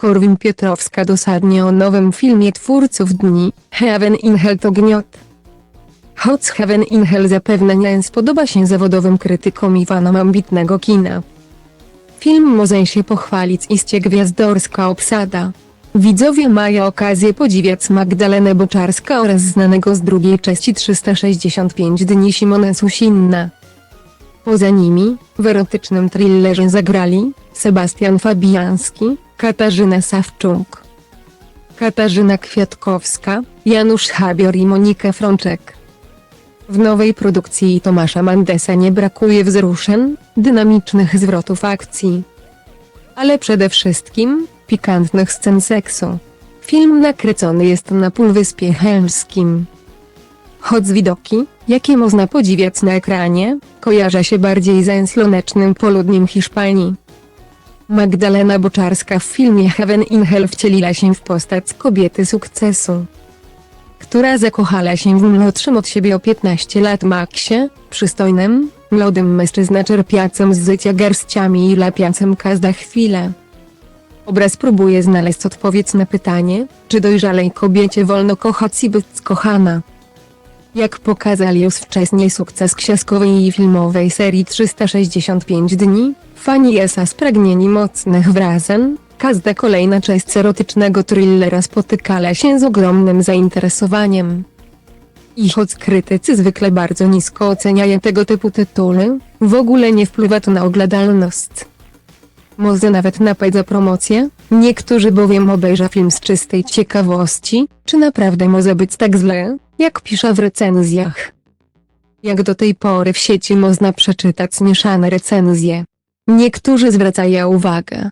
Korwin Piotrowska dosadnie o nowym filmie twórców dni, Heaven in Hell to gniot. Choć Heaven in Hell zapewne nie spodoba się zawodowym krytykom i fanom ambitnego kina. Film może się pochwalić iście gwiazdorska obsada. Widzowie mają okazję podziwiać Magdalenę Boczarska oraz znanego z drugiej części 365 dni Simona Susinna. Poza nimi, w erotycznym thrillerze zagrali Sebastian Fabiański, Katarzyna Sawczuk, Katarzyna Kwiatkowska, Janusz Habior i Monika Frączek. W nowej produkcji Tomasza Mandesa nie brakuje wzruszeń, dynamicznych zwrotów akcji. Ale przede wszystkim, pikantnych scen seksu. Film nakręcony jest na Półwyspie Helmskim. Choć widoki, jakie można podziwiać na ekranie, kojarzy się bardziej z słonecznym południem Hiszpanii. Magdalena Boczarska w filmie Heaven in Hell wcieliła się w postać kobiety sukcesu, która zakochała się w młodszym od siebie o 15 lat Maxie, przystojnym, młodym mężczyzna czerpiacym z życia garściami i lepiacym każda chwilę. Obraz próbuje znaleźć odpowiedź na pytanie, czy dojrzalej kobiecie wolno kochać i być kochana. Jak pokazał już wcześniej sukces książkowej i filmowej serii 365 dni, fani Esa spragnieni mocnych wrażeń, każda kolejna część erotycznego thrillera spotykała się z ogromnym zainteresowaniem. I choć krytycy zwykle bardzo nisko oceniają tego typu tytuły, w ogóle nie wpływa to na oglądalność. Może nawet napaść za promocję, niektórzy bowiem obejrzą film z czystej ciekawości, czy naprawdę może być tak źle, jak pisze w recenzjach. Jak do tej pory w sieci można przeczytać mieszane recenzje. Niektórzy zwracają uwagę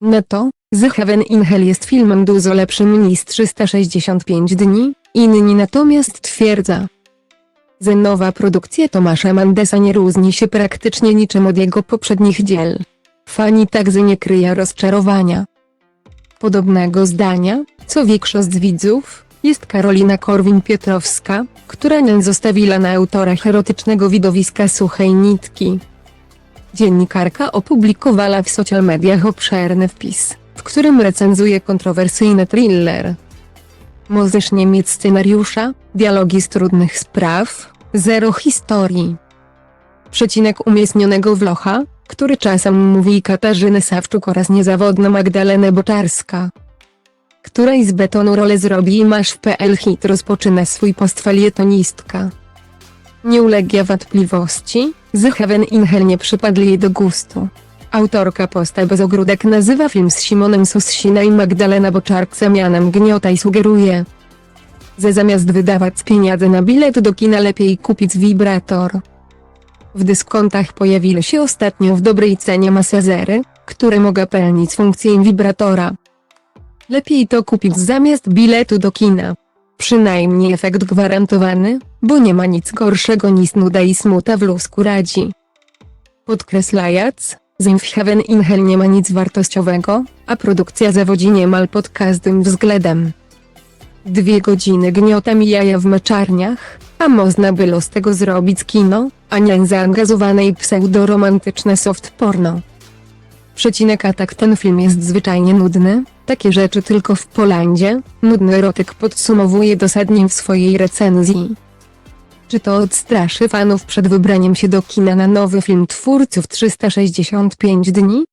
na to, że Heaven in Hell jest filmem dużo lepszym niż 365 dni, inni natomiast twierdza, że nowa produkcja Tomasza Mandesa nie różni się praktycznie niczym od jego poprzednich dziel. Fani także nie kryje rozczarowania. Podobnego zdania, co większość widzów, jest Karolina Korwin-Piotrowska, która nie zostawiła na autorach erotycznego widowiska suchej nitki. Dziennikarka opublikowała w social mediach obszerny wpis, w którym recenzuje kontrowersyjny thriller. Możesz nie mieć scenariusza, dialogi z trudnych spraw, zero historii. Przecinek umieśnionego w locha, który czasem mówi Katarzynę Sawczuk oraz niezawodna Magdalenę Boczarska. Której z betonu rolę zrobi i masz w PL hit rozpoczyna swój post felietonistka. Nie uległa wątpliwości, że Heaven in Hell nie przypadł jej do gustu. Autorka posta bez ogródek nazywa film z Simonem Sussina i Magdalena Boczarka mianem gniota i sugeruje, że zamiast wydawać pieniądze na bilet do kina lepiej kupić wibrator. W dyskontach pojawiły się ostatnio w dobrej cenie masazery, które mogą pełnić funkcję wibratora. Lepiej to kupić zamiast biletu do kina. Przynajmniej efekt gwarantowany, bo nie ma nic gorszego niż nuda i smuta w lusku radzi. Podkreślając, że w Heaven in Hell nie ma nic wartościowego, a produkcja zawodzi niemal pod każdym względem. Dwie godziny gniota mijają w meczarniach, a można było z tego zrobić kino, a nie zaangażowane i pseudoromantyczne soft porno. Przecinek a tak ten film jest zwyczajnie nudny, takie rzeczy tylko w Polandzie, nudny erotyk podsumowuje dosadnie w swojej recenzji. Czy to odstraszy fanów przed wybraniem się do kina na nowy film twórców 365 dni?